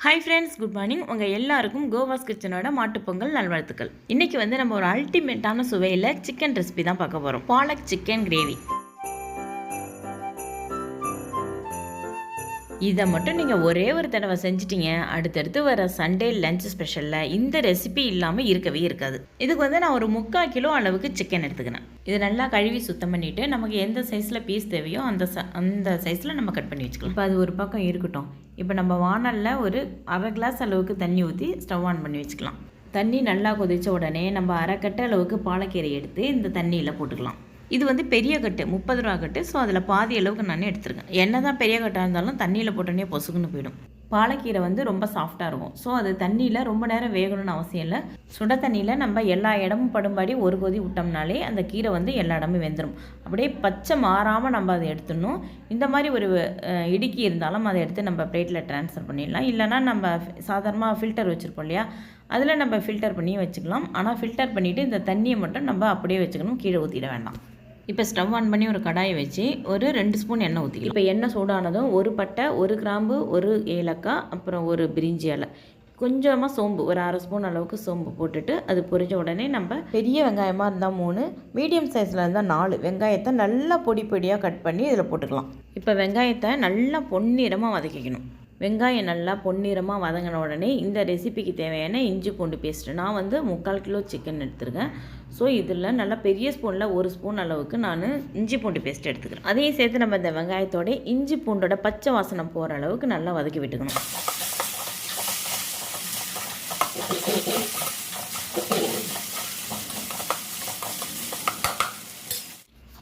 Hi friends good morning உங்கள் எல்லாருக்கும் கோவாஸ் கிச்சனோட மாட்டுப்பொங்கல் நல்வாழ்த்துக்கள். இன்றைக்கி வந்து நம்ம ஒரு அல்டிமேட்டான சுவையில் சிக்கன் ரெசிபி தான் பார்க்க போகிறோம் பாலக் சிக்கன் கிரேவி இதை மட்டும் நீங்கள் ஒரே ஒரு தடவை செஞ்சிட்டீங்க. அடுத்தடுத்து வர சண்டே லஞ்ச் ஸ்பெஷலில் இந்த ரெசிபி இல்லாமல் இருக்கவே இருக்காது. இதுக்கு வந்து நான் ஒரு முக்கால் கிலோ அளவுக்கு சிக்கன் எடுத்துக்கினேன் இது நல்லா கழுவி சுத்தம் பண்ணிவிட்டு நமக்கு எந்த சைஸில் பீஸ் தேவையோ அந்த ச அந்த சைஸில் நம்ம கட் பண்ணி வச்சுக்கலாம். இப்போ அது ஒரு பக்கம் இருக்கட்டும். இப்போ நம்ம வானலில் ஒரு அரை கிளாஸ் அளவுக்கு தண்ணி ஊற்றி ஸ்டவ் ஆன் பண்ணி வச்சுக்கலாம். தண்ணி நல்லா கொதித்த உடனே நம்ம அரைக்கட்டை அளவுக்கு பாலக்கீரை எடுத்து இந்த தண்ணியில் போட்டுக்கலாம். இது வந்து பெரிய கட்டு முப்பது ரூபா கட்டு. ஸோ அதில் பாதி அளவுக்கு நான் எடுத்துருக்கேன். என்ன தான் பெரிய கட்டாக இருந்தாலும் தண்ணியில் போட்டோன்னே பொசுக்குன்னு போயிடும். பாலக்கீரை வந்து ரொம்ப சாஃப்டாக இருக்கும். ஸோ அது தண்ணியில் ரொம்ப நேரம் வேகணும்னு அவசியம் இல்லை. சுட தண்ணியில் நம்ம எல்லா இடமும் படும்படி ஒரு கொதி விட்டோம்னாலே அந்த கீரை வந்து எல்லா இடமும் வெந்துடும் அப்படியே பச்சை மாறாமல் நம்ம அதை எடுத்துடணும். இந்த மாதிரி ஒரு இடுக்கி இருந்தாலும் அதை எடுத்து நம்ம பிளேட்டில் ட்ரான்ஸ்ஃபர் பண்ணிடலாம். இல்லைனா நம்ம சாதாரணமாக ஃபில்டர் வச்சுருப்போம் இல்லையா? அதில் நம்ம ஃபில்டர் பண்ணி வச்சுக்கலாம். ஆனால் ஃபில்டர் பண்ணிவிட்டு இந்த தண்ணியை மட்டும் நம்ம அப்படியே வச்சுக்கணும். கீழே ஊற்றிட வேண்டாம். இப்போ ஸ்டவ் ஆன் பண்ணி ஒரு கடாயை வச்சு ஒரு ரெண்டு ஸ்பூன் எண்ணெய் ஊற்றி இப்போ எண்ணெய் சூடானதும் ஒரு பட்டை ஒரு கிராம்பு ஒரு ஏலக்காய் அப்புறம் ஒரு பிரிஞ்சி இலை. கொஞ்சமாக சோம்பு ஒரு அரை ஸ்பூன் அளவுக்கு சோம்பு போட்டுட்டு அது பொரிஞ்ச உடனே நம்ம பெரிய வெங்காயமாக இருந்தால் மூணு மீடியம் சைஸில் இருந்தால் நாலு. வெங்காயத்தை நல்லா பொடி பொடியாக கட் பண்ணி இதில் போட்டுக்கலாம். இப்போ வெங்காயத்தை நல்லா பொன்னிறமாக வதக்கிக்கணும். வெங்காயம் நல்லா பொன்னிறமாக வதங்கின உடனே இந்த ரெசிபிக்கு தேவையான இஞ்சி பூண்டு பேஸ்ட்டு நான் வந்து முக்கால் கிலோ சிக்கன் எடுத்துருக்கேன். ஸோ இதில் நல்லா பெரிய ஸ்பூனில் ஒரு ஸ்பூன் அளவுக்கு நான் இஞ்சி பூண்டு பேஸ்ட் எடுத்துக்கிறேன். அதையும் சேர்த்து நம்ம இந்த வெங்காயத்தோட இஞ்சி பூண்டோட பச்சை வாசனை போகிற அளவுக்கு நல்லா வதக்கி விட்டுக்கணும்.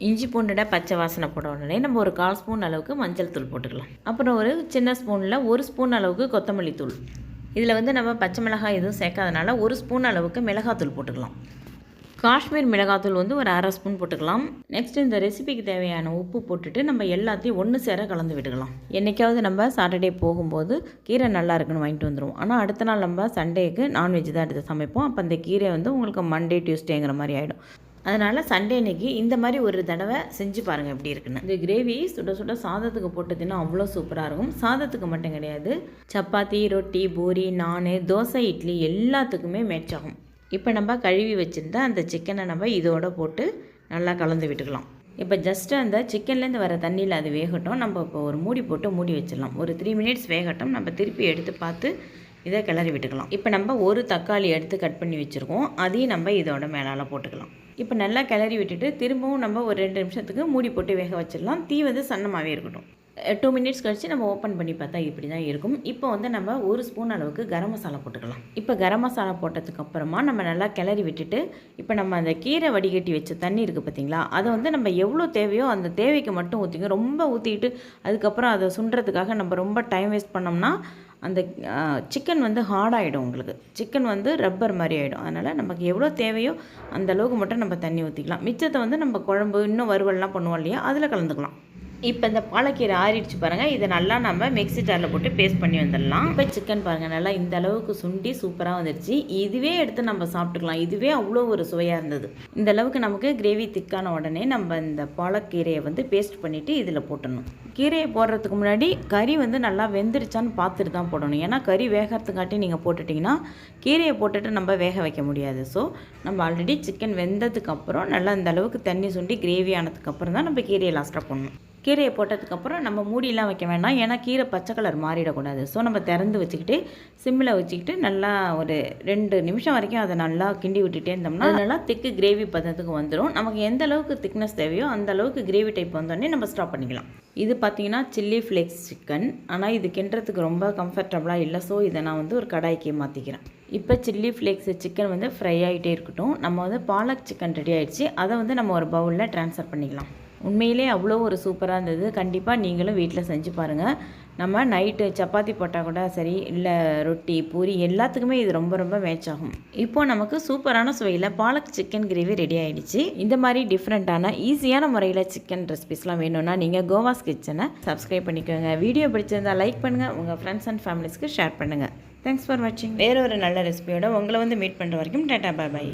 இஞ்சி பூண்டோட பச்சை வாசனை போட உடனே நம்ம ஒரு கால் ஸ்பூன் அளவுக்கு மஞ்சள் தூள் போட்டுக்கலாம். அப்புறம் ஒரு சின்ன ஸ்பூனில் ஒரு ஸ்பூன் அளவுக்கு கொத்தமல்லி தூள். இதில் வந்து நம்ம பச்சை மிளகாய் எதுவும் சேர்க்காதனால ஒரு ஸ்பூன் அளவுக்கு மிளகாத்தூள் போட்டுக்கலாம். காஷ்மீர் மிளகாத்தூள் வந்து ஒரு அரை ஸ்பூன் போட்டுக்கலாம். நெக்ஸ்ட் இந்த ரெசிபிக்கு தேவையான உப்பு போட்டுட்டு நம்ம எல்லாத்தையும் ஒன்று சேர கலந்து விட்டுக்கலாம். என்றைக்காவது நம்ம சாட்டர்டே போகும்போது கீரை நல்லா இருக்குன்னு வாங்கிட்டு வந்துடுவோம் ஆனால் அடுத்த நாள் நம்ம சண்டேக்கு நான்வெஜ் தான் எடுத்து சமைப்போம். அப்போ அந்த கீரை வந்து உங்களுக்கு மண்டே டியூஸ்டேங்கிற மாதிரி ஆகிடும் அதனால் சண்டே அன்னைக்கு இந்த மாதிரி ஒரு தடவை செஞ்சு பாருங்கள் எப்படி இருக்குன்னு. இந்த கிரேவி சுட சுட சாதத்துக்கு போட்டதுன்னா அவ்வளோ சூப்பராக இருக்கும். சாதத்துக்கு மட்டும் கிடையாது. சப்பாத்தி ரொட்டி பூரி நான் தோசை இட்லி எல்லாத்துக்குமே மேட்ச் ஆகும். இப்போ நம்ம கழுவி வச்சுருந்தா அந்த சிக்கனை நம்ம இதோட போட்டு நல்லா கலந்து விட்டுக்கலாம். இப்போ ஜஸ்ட்டு அந்த சிக்கன்லேருந்து வர தண்ணியில் அது வேகட்டும். நம்ம இப்போ ஒரு மூடி போட்டு மூடி வச்சிடலாம். ஒரு த்ரீ மினிட்ஸ் வேகட்டும். நம்ம திருப்பி எடுத்து பார்த்து இதை கிளறி விட்டுக்கலாம். இப்போ நம்ம ஒரு தக்காளி எடுத்து கட் பண்ணி வச்சுருக்கோம். அதையும் நம்ம இதோட மேலால் போட்டுக்கலாம். இப்போ நல்லா கிளறி விட்டுட்டு திரும்பவும் நம்ம ஒரு ரெண்டு நிமிஷத்துக்கு மூடி போட்டு வேக வச்சிடலாம். தீ வந்து சன்னமாகவே இருக்கட்டும். டூ மினிட்ஸ் கழித்து நம்ம ஓப்பன் பண்ணி பார்த்தா இப்படி தான் இருக்கும். இப்போ வந்து நம்ம ஒரு ஸ்பூன் அளவுக்கு கரம் மசாலா போட்டுக்கலாம். இப்போ கரம் மசாலா போட்டதுக்கு அப்புறமா நம்ம நல்லா கிளறி விட்டுட்டு இப்போ நம்ம அந்த கீரை வடிகட்டி வச்ச தண்ணி இருக்குது பார்த்தீங்களா அதை வந்து நம்ம எவ்வளோ தேவையோ அந்த தேவைக்கு மட்டும் ஊற்றிங்க ரொம்ப ஊற்றிட்டு அதுக்கப்புறம் அதை சுண்டுறதுக்காக நம்ம ரொம்ப டைம் வேஸ்ட் பண்ணோம்னா அந்த சிக்கன் வந்து ஹார்டாகிடும் உங்களுக்கு. சிக்கன் வந்து ரப்பர் மாதிரி ஆகிடும் அதனால் நமக்கு எவ்வளோ தேவையோ அந்த அளவுக்கு மட்டும் நம்ம தண்ணி ஊற்றிக்கலாம் மிச்சத்தை வந்து நம்ம குழம்பு இன்னும் வறுவல்லாம் பண்ணுவோம் இல்லையா? அதில் கலந்துக்கலாம். இப்போ இந்த பாலக்கீரை ஆறிடுச்சு பாருங்கள் இதை நல்லா நம்ம மிக்சி ஜாரில் போட்டு பேஸ்ட் பண்ணி வந்துடலாம். இப்போ சிக்கன் பாருங்கள் நல்லா இந்த அளவுக்கு சுண்டி சூப்பராக வந்துடுச்சு இதுவே எடுத்து நம்ம சாப்பிட்டுக்கலாம். இதுவே அவ்வளோ ஒரு சுவையாக இருந்தது. இந்த அளவுக்கு நமக்கு கிரேவி திக்கான உடனே நம்ம இந்த பாலக்கீரையை வந்து பேஸ்ட் பண்ணிவிட்டு இதில் போட்டணும் கீரையை போடுறதுக்கு முன்னாடி கறி வந்து நல்லா வெந்துருச்சான்னு பார்த்துட்டு தான் போடணும். ஏன்னா கறி வேகிறதுக்காட்டி நீங்கள் போட்டுட்டிங்கன்னா கீரையை போட்டுட்டு நம்ம வேக வைக்க முடியாது. ஸோ நம்ம ஆல்ரெடி சிக்கன் வெந்ததுக்கப்புறம் நல்லா இந்த அளவுக்கு தண்ணி சுண்டி கிரேவி ஆனதுக்கப்புறம் தான் நம்ம கீரையை லாஸ்ட்டாக போடணும். கீரையை போட்டதுக்கப்புறம் நம்ம மூடியெலாம் வைக்க வேண்டாம். ஏன்னா கீரை பச்சை கலர் மாறிடக்கூடாது. ஸோ நம்ம திறந்து வச்சுக்கிட்டு சிம்மில் வச்சுக்கிட்டு நல்லா ஒரு ரெண்டு நிமிஷம் வரைக்கும் அதை நல்லா கிண்டி விட்டுட்டே இருந்தோம்னா நல்லா திக்கு கிரேவி பதத்துக்கு வந்துடும் நமக்கு எந்த அளவுக்கு திக்னஸ் தேவையோ அந்த அளவுக்கு கிரேவி டைப் வந்தோடனே நம்ம ஸ்டாப் பண்ணிக்கலாம். இது பார்த்திங்கன்னா சில்லி ஃப்ளேக்ஸ் சிக்கன் ஆனால் இது கிண்டுறதுக்கு ரொம்ப கம்ஃபர்டபுளாக இல்லை. ஸோ இதை நான் வந்து ஒரு கடாய்க்கே மாற்றிக்கிறேன் இப்போ சில்லி ஃப்ளேக்ஸ் சிக்கன் வந்து ஃப்ரை ஆகிட்டே இருக்கட்டும். நம்ம வந்து பாலக் சிக்கன் ரெடி ஆகிடுச்சு அதை வந்து நம்ம ஒரு பவுலில் ட்ரான்ஸ்ஃபர் பண்ணிக்கலாம். உண்மையிலே அவ்வளோ ஒரு சூப்பராக இருந்தது. கண்டிப்பாக நீங்களும் வீட்டில் செஞ்சு பாருங்கள் நம்ம நைட்டு சப்பாத்தி போட்டால் கூட சரி இல்லை ரொட்டி பூரி எல்லாத்துக்குமே இது ரொம்ப ரொம்ப மேட்ச் ஆகும். இப்போது நமக்கு சூப்பரான சுவையில் பாலக் சிக்கன் கிரேவி ரெடி ஆகிடுச்சு இந்த மாதிரி டிஃப்ரெண்ட்டான ஈஸியான முறையில் சிக்கன் ரெசிபிஸ்லாம் வேணும்னா நீங்கள் கோவாஸ் கிச்சனை சப்ஸ்கிரைப் பண்ணிக்கோங்க. வீடியோ பிடிச்சிருந்தால் லைக் பண்ணுங்கள் உங்கள் ஃப்ரெண்ட்ஸ் அண்ட் ஃபேமிலிஸ்க்கு ஷேர் பண்ணுங்கள் தேங்க்ஸ் ஃபார் வாட்சிங் வேறு ஒரு நல்ல ரெசிபியோட உங்களை வந்து மீட் பண்ணுற வரைக்கும் டேட்டா பாய் பாய்